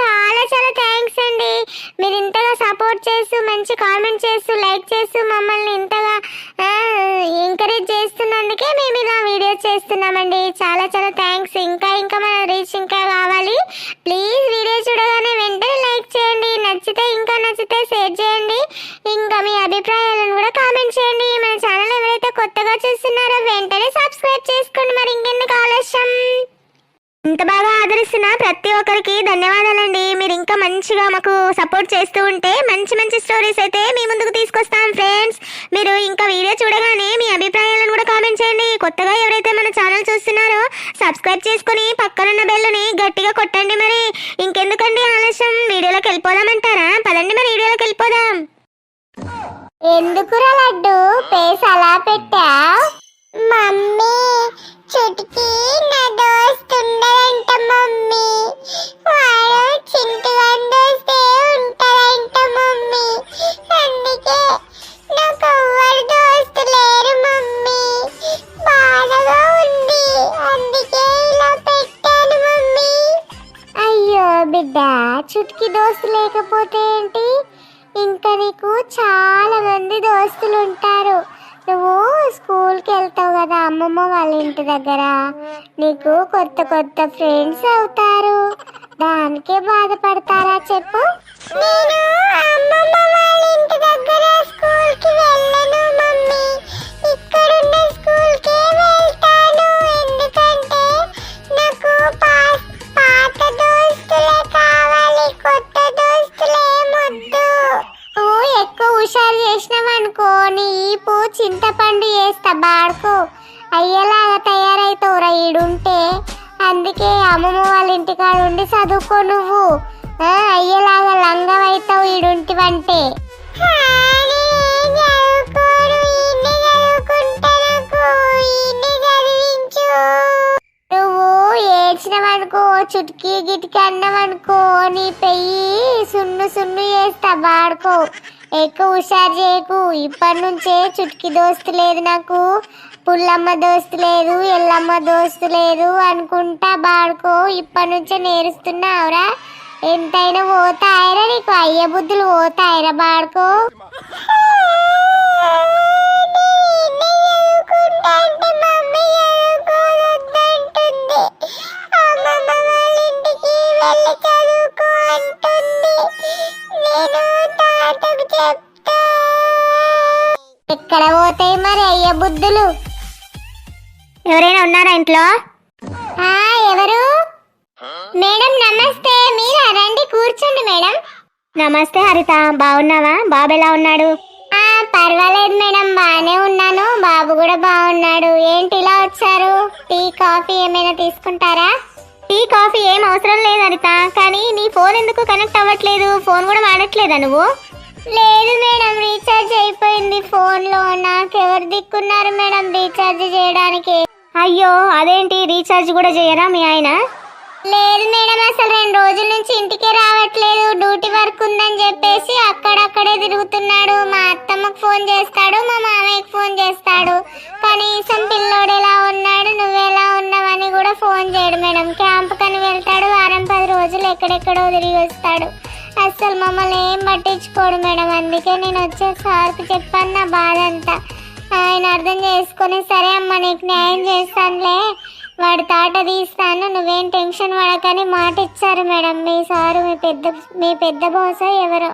చాలా చాలా థ్యాంక్స్ అండి. మీరు ఇంతగా సపోర్ట్ చేస్తూ మంచి కామెంట్ చేస్తూ లైక్ చేస్తూ మమ్మల్ని ఇంతగా ఎంకరేజ్ చేస్తున్నందుకే మేము ఇలా వీడియో చేస్తున్నామండి. చాలా చాలా థ్యాంక్స్ ఇంకా ఇంకా మన రీచ్ ఇంకా కావాలి ప్లీజ్ వీడియో చూడగానే వెంటనే లైక్ చేయండి. నచ్చితే ఇంకా నచ్చితే షేర్ చేయండి. ఇంకా మీ అభిప్రాయాలను కూడా కామెంట్ చేయండి. మన ఛానల్ ఎవరైతే కొత్తగా చూస్తున్నారో వెంటనే సబ్స్క్రైబ్ చేసుకోండి మరి ఇంకెందుకు ఇంత బాగా ఆదరిస్తున్న ప్రతి ఒక్కరికి ధన్యవాదాలండి. మీరు ఇంకా మంచిగా మాకు సపోర్ట్ చేస్తూ ఉంటే మంచి మంచి స్టోరీస్ అయితే మీ ముందుకు తీసుకొస్తాం ఫ్రెండ్స్ మీరు ఇంకా వీడియో చూడగానే మీ అభిప్రాయాలను కూడా కామెంట్ చేయండి. కొత్తగా ఎవరైతే మన ఛానల్ చూస్తున్నారో సబ్స్క్రైబ్ చేసుకుని పక్కనున్న బెల్లుని గట్టిగా కొట్టండి మరి. ఇంకెందుకండి ఆలస్యం? వీడియోలోకి వెళ్ళిపోదామంటారా? పదండి మరి వీడియోలోకి వెళ్ళిపోదాం. ఎందుకురా లడ్డు? పేస్ అలా పెట్టా? మమ్మీ చెట్టుకి ఇంటి దగ్గర. నీకు కొత్త కొత్త ఫ్రెండ్స్ అవుతారు. దానికే బాధపడతారా చెప్పు? నేను? అనుకో చుట్కీ గిటికి అన్నవనుకో నీ పెయ్యి సున్ను సున్ను చేస్తా బాడుకో. ఎక్కువ హుషారు చేయకు. ఇప్పటి నుంచే చుట్కీ దోస్తు లేదు నాకు. పుల్లమ్మ దోస్తు లేదు ఎల్లమ్మ దోస్తు లేదు అనుకుంటా బాడుకో. ఇప్పటి నుంచే నేరుస్తున్నావురా. ఎంతైనా పోతాయిరా నీకు. అయ్య బుద్ధులు పోతాయిరా బాడుకో. ఎక్కడ పోతాయి మరి అయ్య బుద్ధులు? ఎవరైనా ఉన్నారా ఇంట్లో? ఆ, ఎవరు? మేడం నమస్తే. మీరా? రండి కూర్చోండి మేడం. నమస్తే హరిత. బాగున్నావా? బాబు ఎలా ఉన్నాడు? ఆ పర్వాలేదు మేడం. బాగానే ఉన్నాను. బాబు కూడా బాగున్నాడు. ఏంటి ఇలా వచ్చారు? టీ కాఫీ ఏమైనా తీసుకుంటారా? టీ కాఫీ ఏం అవసరం లేదు హరిత కానీ నీ ఫోన్ ఎందుకు కనెక్ట్ అవ్వట్లేదు? ఫోన్ కూడా వాడట్లేదా నువ్వు? లేదు మేడం రీఛార్జ్ అయిపోయింది ఫోన్లో నాకెవరు దిక్కున్నారు మేడం రీఛార్జ్ చేయడానికి? అయ్యో అదేంటి? రీఛార్జ్ కూడా చేయరా మీ ఆయన? లేదు మేడం అసలు రెండు రోజుల నుంచి ఇంటికే రావట్లేదు. డ్యూటీ వర్క్ ఉందని చెప్పేసి అక్కడక్కడే తిరుగుతున్నాడు. మా అత్తమ్మకు ఫోన్ చేస్తాడు మా మామయ్యకి ఫోన్ చేస్తాడు. కనీసం పిల్లోడు ఎలా ఉన్నాడు నువ్వెలా ఉన్నావని కూడా ఫోన్ చేయడు మేడం. క్యాంప్ కని వెళ్తాడు వారం పది రోజులు ఎక్కడెక్కడో తిరిగి వస్తాడు. అస్సలు మమ్మల్ని ఏం పట్టించుకోడు మేడం. అందుకే నేను వచ్చే సార్కి చెప్పాను నా బాధ అంతా. ఆయన అర్థం చేసుకొని సరే అమ్మ నీకు న్యాయం చేస్తానులే. వాడి తాట తీస్తాను నువ్వేం టెన్షన్ పడకని మాట ఇచ్చారు మేడం. మీ సారు మీ పెద్ద మీ పెద్ద బాస్ ఎవరో.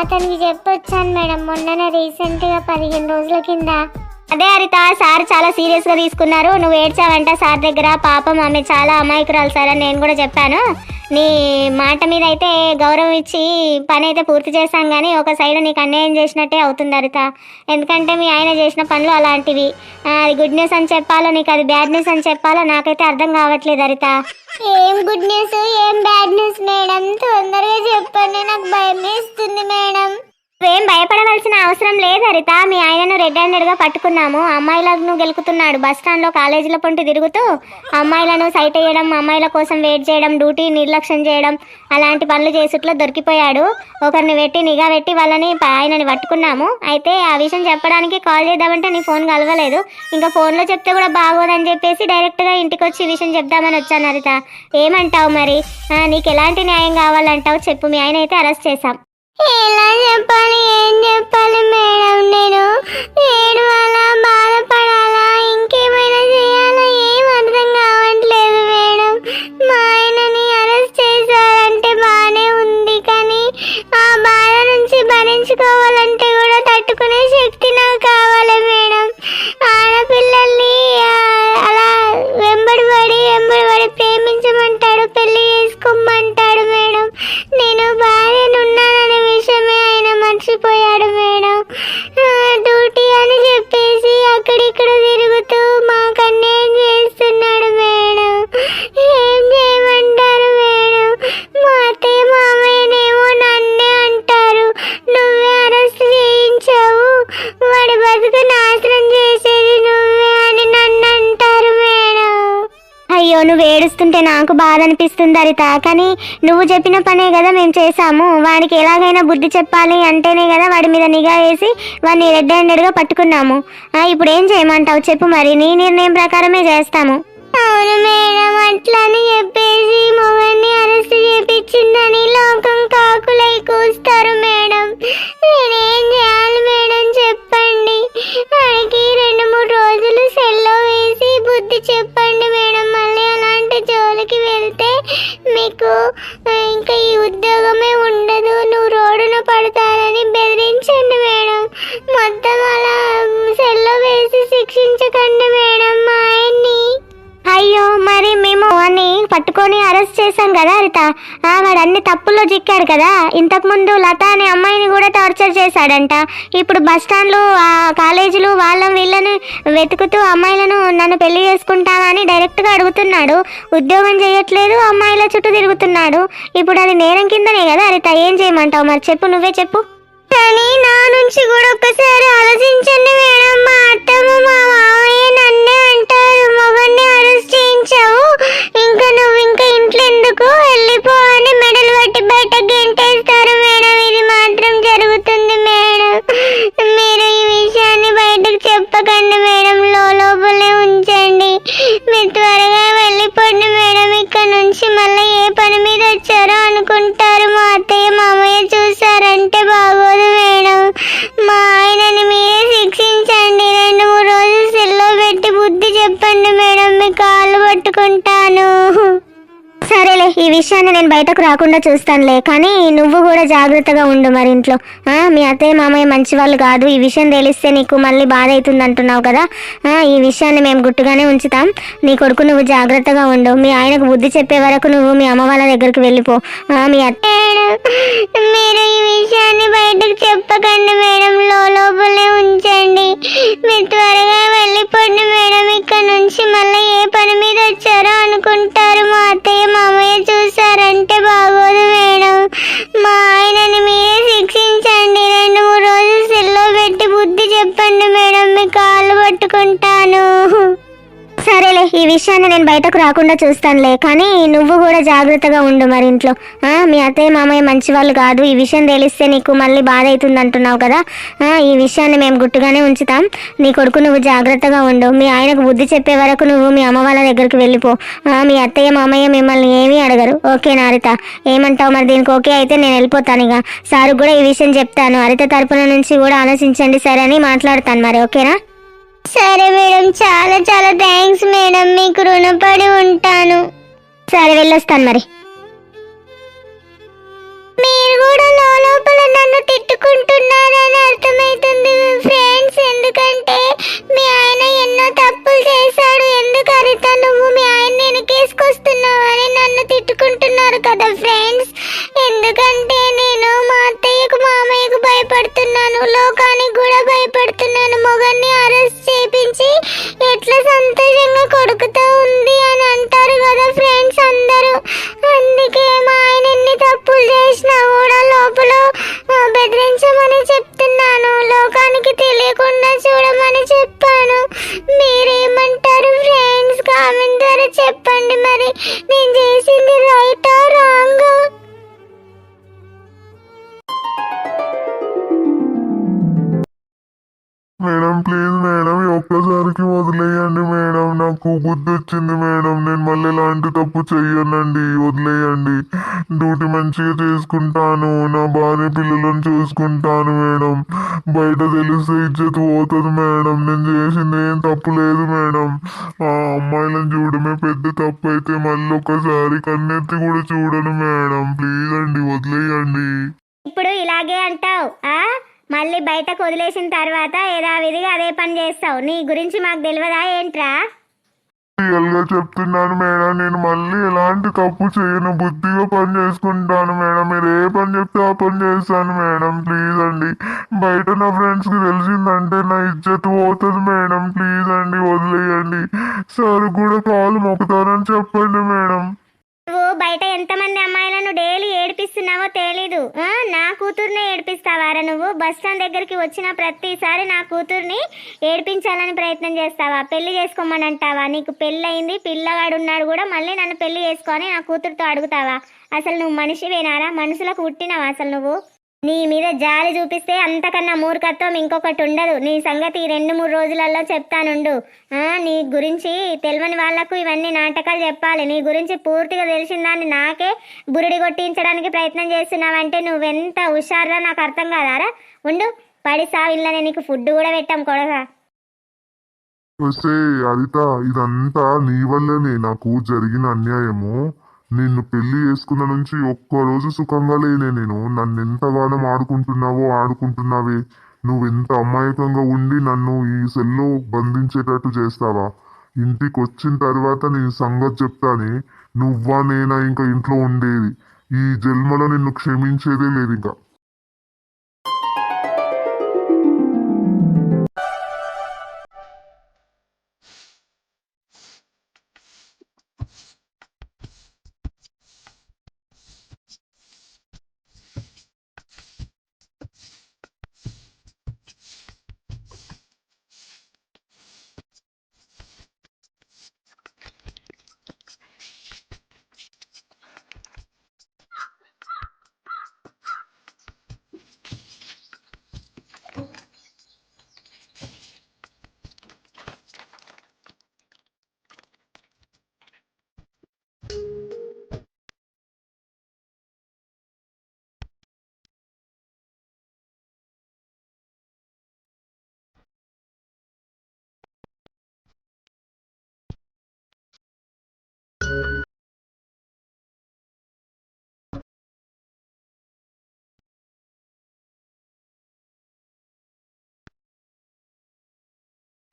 అతనికి చెప్పొచ్చాను మేడం మొన్ననే రీసెంట్గా పదిహేను రోజుల కింద. అదే హరిత సార్ చాలా సీరియస్గా తీసుకున్నారు. నువ్వు ఏడ్చావంట సార్ దగ్గర. పాపం ఆమె చాలా అమాయకురాలు సార్ అని నేను కూడా చెప్పాను. నీ మాట మీద అయితే గౌరవం ఇచ్చి పని అయితే పూర్తి చేశాం కానీ ఒక సైడ్ నీకు అన్యాయం చేసినట్టే అవుతుంది హరిత. ఎందుకంటే మీ ఆయన చేసిన పనులు అలాంటివి. అది గుడ్ న్యూస్ అని చెప్పాలో? నీకు అది బ్యాడ్ న్యూస్ అని చెప్పాలో? నాకైతే అర్థం కావట్లేదు హరిత. ఏం గుడ్ న్యూస్? ఏం బ్యాడ్ న్యూస్? మేడం తొందరగా చెప్పండి. నాకు భయం వేస్తుంది మేడం. నువ్వేం భయపడవలసిన అవసరం లేదు హరిత. మీ ఆయనను రెడ్ హ్యాండెడ్గా పట్టుకున్నాము. అమ్మాయిలను గెలుకుతున్నాడు. బస్ స్టాండ్లో కాలేజీల పొంటి తిరుగుతూ అమ్మాయిలను సైట్ వేయడం అమ్మాయిల కోసం వెయిట్ చేయడం డ్యూటీ నిర్లక్ష్యం చేయడం అలాంటి పనులు చేసుట్లో దొరికిపోయాడు. ఒకరిని పెట్టి నిఘా పెట్టి వాళ్ళని ఆయనని పట్టుకున్నాము. అయితే ఆ విషయం చెప్పడానికి కాల్ చేద్దామంటే నీ ఫోన్ కలవలేదు. ఇంకా ఫోన్లో చెప్తే కూడా బాగోదని చెప్పేసి డైరెక్ట్గా ఇంటికి వచ్చి విషయం చెప్దామని వచ్చాను హరిత. ఏమంటావు మరి? నీకు ఎలాంటి న్యాయం కావాలంటావు? చెప్పు. మీ ఆయన అయితే అరెస్ట్ చేశాం. ఎలా చెప్పాలి ఏం చెప్పాలి మేడం నేను? ఏడవాలా బాధపడాలా? ఇంకేమైనా చేయాలా? ఏం నువ్వు నాకు బాధ అనిపిస్తుంది హరిత కానీ నువ్వు చెప్పిన పనే కదా మేము చేసాము వాడికి ఎలాగైనా బుద్ధి చెప్పాలి అంటేనే కదా వాడి మీద నిఘా వేసి వాడిని రెడ్ హ్యాండెడ్గా పట్టుకున్నాము. ఇప్పుడు ఏం చేయమంటావు చెప్పు మరి. నీ నిర్ణయం ప్రకారమే చేస్తాము. అవును మేడం అట్లని చెప్పేసి మొగన్ని అరెస్ట్ చేపించిందని లోకం కాకులై కూస్తారు మేడం. నేనేం చేయాలి మేడం చెప్పండి. ఆయనకి రెండు మూడు రోజులు సెల్లో వేసి బుద్ధి చెప్పండి మీకు ఆ, ఇంకా ఈ ఉద్యోగమే పట్టుకొని అరెస్ట్ చేశాం కదా హరిత ఆ, వాడు అన్ని తప్పుల్లో చిక్కాడు కదా. ఇంతకుముందు లత అనే అమ్మాయిని కూడా టార్చర్ చేశాడంట. ఇప్పుడు బస్ స్టాండ్లు ఆ కాలేజీలు వాళ్ళ వీళ్ళని వెతుకుతూ అమ్మాయిలను నన్ను పెళ్ళి చేసుకుంటావా అని డైరెక్ట్గా అడుగుతున్నాడు. ఉద్యోగం చేయట్లేదు అమ్మాయిల చుట్టూ తిరుగుతున్నాడు. ఇప్పుడు అది నేరం కిందనే కదా హరిత ఏం చేయమంటావు మరి? చెప్పు నువ్వే చెప్పు. కానీ నా నుంచి కూడా ఒక్కసారి ఆలోచించండి మేడం. మా అత్తమ్మ మా మామయ్య నన్నే అంటారు. మొగన్ని చేయించావు ఇంకా నువ్వు ఇంకా ఇంట్లో ఎందుకు వెళ్ళిపో అని మెడలు పట్టి బయట గెంటేస్తారు మేడం. ఇది మాత్రం జరుగుతుంది మేడం. మీరు ఈ విషయాన్ని బయటకు చెప్పకండి మేడం. లోపలే ఉంచండి. మీరు త్వరగా వెళ్ళిపోండి మేడం. ఇక్కడ నుంచి మళ్ళీ ఏ పని మీద వచ్చారో అనుకుంటారు. మా అత్తయ్య మామయ్య చూసారంటే బాగు ఈ విషయాన్ని నేను బయటకు రాకుండా చూస్తానులే కానీ నువ్వు కూడా జాగ్రత్తగా ఉండు మరి ఇంట్లో మీ అత్తయ్య మామయ్య మంచి వాళ్ళు కాదు. ఈ విషయం తెలిస్తే నీకు మళ్ళీ బాధ అవుతుంది అంటున్నావు కదా? ఈ విషయాన్ని మేము గుట్టుగానే ఉంచుతాం. నీ కొడుకు నువ్వు జాగ్రత్తగా ఉండు. మీ ఆయనకు బుద్ధి చెప్పే వరకు నువ్వు మీ అమ్మ వాళ్ళ దగ్గరికి వెళ్ళిపో. మీ అత్త మీరు ఈ విషయాన్ని బయటకు చెప్పకండి మేడం. లోపలే ఉంచండి. మీరు త్వరగా వెళ్ళిపోండి మేడం. ఇక్కడ నుంచి మళ్ళీ ఏ పని మీద వచ్చారో అనుకుంటారు మా నేను బయటకు రాకుండా చూస్తానులే కానీ నువ్వు కూడా జాగ్రత్తగా ఉండు మరి ఇంట్లో. మీ అత్తయ్య మామయ్య మంచి వాళ్ళు కాదు. ఈ విషయం తెలిస్తే నీకు మళ్ళీ బాధ అవుతుంది అంటున్నావు కదా? ఈ విషయాన్ని మేము గుట్టుగానే ఉంచుతాం. నీ కొడుకు నువ్వు జాగ్రత్తగా ఉండు. మీ ఆయనకు బుద్ధి చెప్పే వరకు నువ్వు మీ అమ్మ వాళ్ళ దగ్గరికి వెళ్ళిపో. మీ అత్తయ్య మామయ్య మిమ్మల్ని ఏమీ అడగరు. ఓకే నారిత. ఏమంటావు మరి దీనికి? ఓకే అయితే నేను వెళ్ళిపోతాను ఇక. సార్ కూడా ఈ విషయం చెప్తాను. హరిత తరపున నుంచి కూడా ఆలోచించండి సరే అని మాట్లాడతాను మరి. ఓకేనా? సరే మేడం చాలా చాలా థ్యాంక్స్ మేడం. మీకు రుణపడి ఉంటాను. సరే వెళ్ళొస్తాను మరి. మీరు కూడా లోపల నన్ను తిట్టుకుంటున్నారని అర్థమవుతుంది ఫ్రెండ్స్. ఎందుకంటే మీ ఆయన ఎన్నో తప్పులు చేశాడు. ఎందుకు హరిత నువ్వు మీ ఆయన వెనకేసుకొస్తున్నావు అని నన్ను తిట్టుకుంటున్నారు కదా ఫ్రెండ్స్. ఎందుకంటే నేను మా అత్తయ్యకు మామయ్యకు భయపడుతున్నాను. లోకానికి కూడా భయపడుతున్నాను. మొగన్ని అరెస్ట్ చేపించి ఎట్లా సంతోషంగా కొడుకుతా మంచిగా తీసుకుంటాను నా భార్య పిల్లలను చూసుకుంటాను మేడం. బయట తెలిస్తే ఇజ్జత్ పోతుంది మేడం. నేను చేసింది ఏం తప్పు లేదు మేడం. ఆ అమ్మాయిలను చూడమే పెద్ద తప్పు అయితే మళ్ళీ ఒకసారి కన్నెత్తి కూడా చూడను మేడం. ప్లీజ్ అండి వదిలేయండి. ఇప్పుడు ఇలాగే అంటావు ఆ? మళ్ళీ బయటకు వదిలేసిన తర్వాత యథావిధిగా అదే పని చేస్తావు. నీ గురించి మాకు తెలియదా ఏంట్రా? రియల్గా చెప్తున్నాను మేడం. నేను మళ్ళీ ఎలాంటి తప్పు చేయను. బుద్ధిగా పని చేసుకుంటాను మేడం. మీరు ఏ పని చెప్తే ఆ పని చేస్తాను మేడం. ప్లీజ్ అండి. బయట నా ఫ్రెండ్స్కి తెలిసిందంటే నా ఇజ్జత్ పోతుంది మేడం. ప్లీజ్ అండి వదిలేయండి. సార్ కూడా కాలు మొక్కుతారని చెప్పండి మేడం. నువ్వు బయట ఎంతమంది అమ్మాయిలను డైలీ ఏడిపిస్తున్నావో తెలీదు. నా కూతుర్నే ఏడిపిస్తావారా నువ్వు? బస్ స్టాండ్ దగ్గరికి వచ్చిన ప్రతి నా కూతుర్ని ఏడిపించాలని ప్రయత్నం చేస్తావా పెళ్ళి చేసుకోమని అంటావా నీకు పెళ్ళయింది పిల్లగాడు ఉన్నాడు కూడా మళ్ళీ నన్ను పెళ్ళి చేసుకొని నా కూతురుతో అడుగుతావా? అసలు నువ్వు మనిషివేనారా మనుషులకు పుట్టినావా అసలు నువ్వు? నీ మీద జాలి చూపిస్తే అంతకన్నా మూర్ఖత్వం ఇంకొకటి ఉండదు. నీ సంగతి రెండు మూడు రోజులలో చెప్తానుండు. ఆ, నీ గురించి తెలియని వాళ్ళకు ఇవన్నీ నాటకాలు చెప్పాలి. నీ గురించి పూర్తిగా తెలిసిందాన్ని నాకే బురిడి కొట్టించడానికి ప్రయత్నం చేస్తున్నావంటే నువ్వెంత హుషారురా నాకు అర్థం కాదారా? ఉండు పడి సావు ఇళ్ళనే నీకు ఫుడ్ కూడా పెట్టాం కొడగా వస్తే అదిత ఇదంతా నీ వల్లనే నాకు జరిగిన అన్యాయము. నిన్ను పెళ్ళి చేసుకున్న నుంచి ఒక్క రోజు సుఖంగా లేనే నేను. నన్ను ఎంతగానో ఆడుకుంటున్నావో ఆడుకుంటున్నావే. నువ్వెంత అమాయకంగా ఉండి నన్ను ఈ సెల్లో బంధించేటట్టు చేస్తావా? ఇంటికి వచ్చిన తర్వాత నీ సంగతి చెప్తానే. నువ్వా నేనా ఇంకా ఇంట్లో ఉండేది. ఈ జన్మలో నిన్ను క్షమించేదే లేదు ఇంకా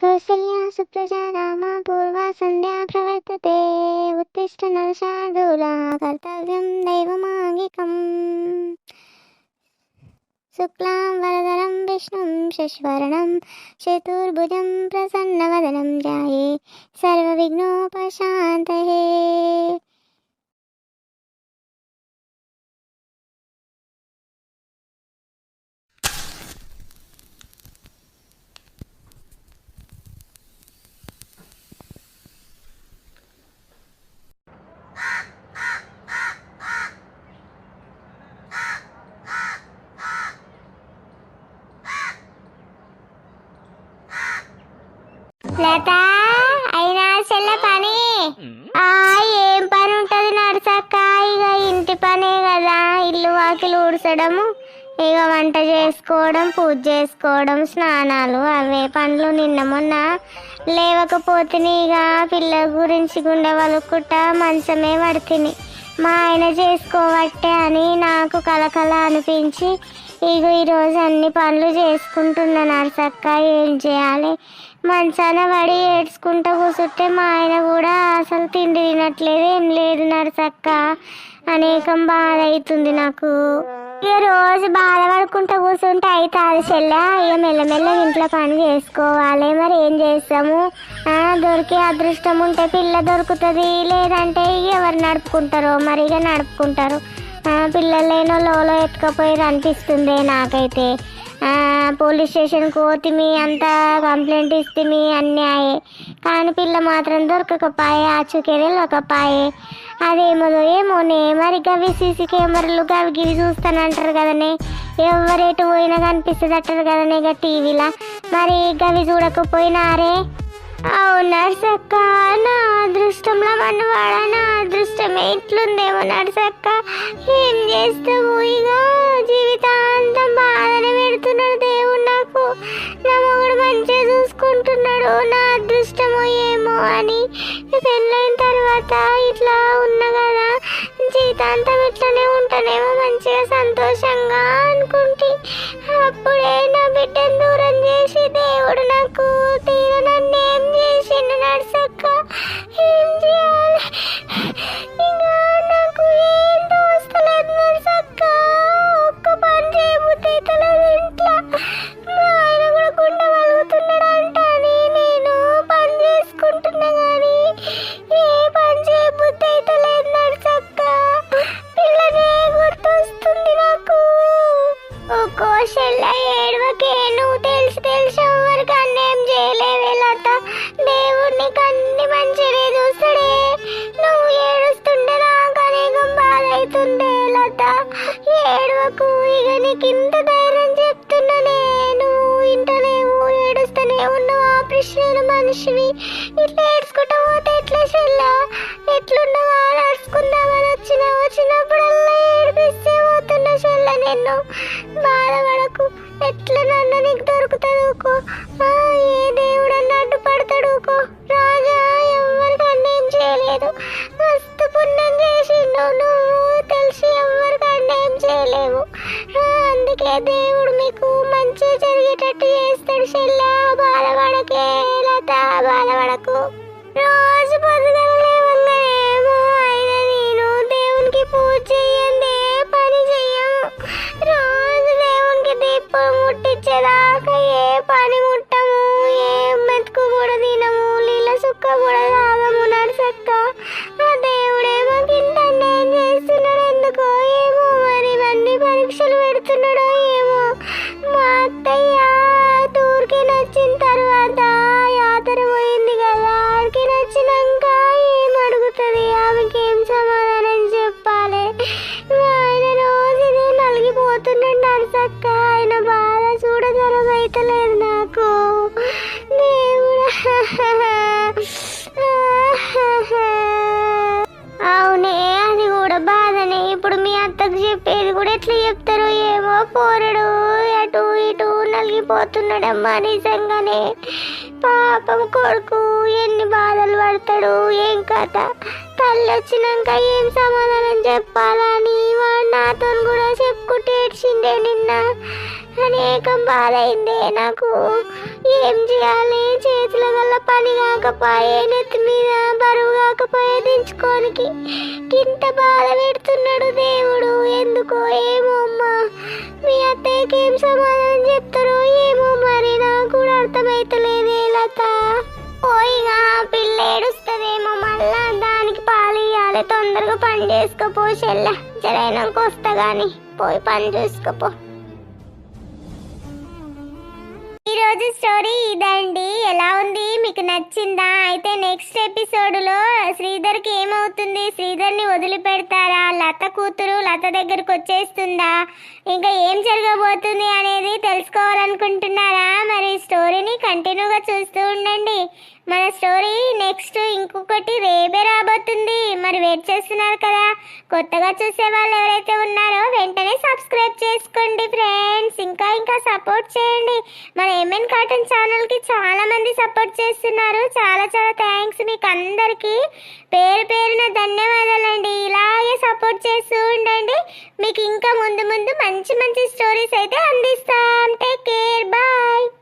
कौसल्या पूर्वा संध्या प्रवर्तते। उत्तिष्ठ नरशार्दूला कर्तव्यं दैवमाङ्गिकम्। शुक्लां वरदरं, विष्णुं शश्वर्णं, चतुर्भुजं प्रसन्नवदनं जाये। सर्वविघ्नोपशान्तये। చెల్ల పని. ఆ ఏం పని ఉంటది నడుసక్క ఇక ఇంటి పనే కదా. ఇల్లు వాకిలు ఊడ్చడము ఇక వంట చేసుకోవడం పూజ చేసుకోవడం స్నానాలు అవే పనులు. నిన్న మొన్న లేవకపోతే ఇక పిల్లల గురించి గుండె వలుకుట మంచమే పడుతుంది. మా ఆయన చేసుకోవట్టే అని నాకు కలకల అనిపించి ఇగో ఈరోజు అన్ని పనులు చేసుకుంటున్నా నరసక్క ఏం చేయాలి? మంచాన పడి ఏడ్చుకుంటూ కూర్చుంటే మా ఆయన కూడా అసలు తిండి తినట్లేదు ఏం లేదు నరసక్క. అనేకం బాధ అవుతుంది నాకు. ఇక రోజు బాధపడుకుంటూ కూర్చుంటే అవుతుంది చెల్ల ఇక మెల్లమెల్ల ఇంట్లో పని చేసుకోవాలి. మరి ఏం చేస్తాము? దొరికే అదృష్టం ఉంటే పిల్ల దొరుకుతుంది లేదంటే ఎవరు నడుపుకుంటారో? మరి ఇక నడుపుకుంటారు. పిల్లలు లేనో లోలో ఎత్తుకపోయి అనిపిస్తుంది నాకైతే. పోలీస్ స్టేషన్కి పోతిమి అంతా కంప్లైంట్ ఇస్తిమి అన్నీ అయ్యే కానీ పిల్ల మాత్రం దొరకకపాయే ఆచూకెళ్ళకపోయే అదేమో ఏమోనే మరి గవి సీసీ కెమెరాలు గవి గివి చూస్తానంటారు కదనే. ఎవరెటు పోయినా కనిపిస్తుంది అంటారు కదనే ఇక టీవీలో. మరి గవి చూడకపోయినారే? అవును నర్సక్క నా అదృష్టంలో మనవాడ నా అదృష్టమే ఇట్లుందేమో నర్సక్క. ఏం చేస్తావు ఇక జీవితాంతం బాధనే నా మొగుడు మంచిగా చూసుకుంటున్నాడు. నా అదృష్టమో ఏమో అని. పెళ్ళైన తర్వాత ఇట్లా ఉన్నా కదా జీవితాంతం ఇట్లనే ఉంటానేమో మంచిగా సంతోషంగా అనుకుంటే. అప్పుడే నా బిడ్డను దూరం చేసి దేవుడు నాకు తీరు నన్ను ఏం చేసిండు నడుసక్క ఏం చేయాలి? ఇంకా నాకు ఏం మనిషివి. ఇట్లా ఏడ్చుకుంటా పోతే ఎట్లా చెల్ల? ఎట్లున్నావా? నడుచుకుందామని వచ్చిన వచ్చినప్పుడల్లా ఏడిపిస్తే పోతున్నా చెల్ల నిన్ను. బాధపడకు. ఎట్లా నన్ను నీకు దొరుకుతుంది ఊకో? ఏ దేవుడు అన్న అడ్డుపడతాడు ఊకో? రాజా ఎవరికి అన్నేం చేయలేదు. మస్తు పుణ్యం చేసిండు. నువ్వు తెలిసి ఎవరికి అన్నేం చేయలేవు. అందుకే దేవుడు మీకు మంచి జరిగేటట్టు చేస్తాడు చెల్లా. బాధపడకే బాధపడకు. రోజు పొద్దుగల అయితలేదు నాకు. అవునే అది కూడా బాధనే. ఇప్పుడు మీ అత్తకు చెప్పేది కూడా ఎట్లా చెప్తారు ఏమో పోరడు. అటు ఇటు నలిగిపోతున్నాడమ్మా నిజంగానే. పాపం కొడుకు ఎన్ని బాధలు పడతాడు ఏం కథ? తల్లి వచ్చినాక ఏం సమాధానం చెప్పాలని వాడు నాతో కూడా చెప్పుకుంటే ఏడ్చిండే నిన్న. అనేకం బాధ నాకు. ఏం చేయాలి? చేతుల వల్ల పని కాకపోయే నెత్తి మీద బరువు కాకపోయే దించుకోనికి ఇంత బాధ పెడుతున్నాడు దేవుడు. ఎందుకో ఏమో అమ్మా. మీ అత్తయ్యకి ఏం సమాధానం చెప్తారో ఏమో మరి నాకు కూడా అర్థమైతలేదే లత. పోయిగా పిల్ల ఏడుస్తుందేమో మళ్ళా దానికి పాలు ఇవ్వాలి తొందరగా పని చేసుకోపో చెల్ల. జరైనాక వస్తా గాని. పోయి పని చూసుకోపో. ఈ రోజు స్టోరీ ఇదండి. ఎలా ఉంది? మీకు నచ్చిందా? అయితే నెక్స్ట్ ఎపిసోడ్లో శ్రీధర్కి ఏమవుతుంది? శ్రీధర్ని వదిలిపెడతారా? లత కూతురు లత దగ్గరకు వచ్చేస్తుందా? ఇంకా ఏం జరగబోతుంది అనేది తెలుసుకోవాలనుకుంటున్నారా? మరి స్టోరీని కంటిన్యూగా చూస్తూ ఉండండి. మన స్టోరీ నెక్స్ట్ ఇంకొకటి రేపే రాబోతుంది. మరి వెయిట్ చేస్తున్నారు కదా? కొత్తగా చూసే వాళ్ళు ఎవరైతే ఉన్నారో వెంటనే సబ్స్క్రైబ్ చేసుకోండి ఫ్రెండ్స్. ఇంకా ఇంకా సపోర్ట్ చేయండి. మన ఎంఎన్ కాటన్ ఛానల్కి చాలా మంది సపోర్ట్ చేస్తున్నారు. చాలా చాలా థ్యాంక్స్ మీకు అందరికీ. పేరు పేరున ధన్యవాదాలండి. ఇలాగే సపోర్ట్ చేస్తూ ఉండండి. మీకు ఇంకా ముందు ముందు మంచి మంచి స్టోరీస్ అయితే అందిస్తాం. Take care bye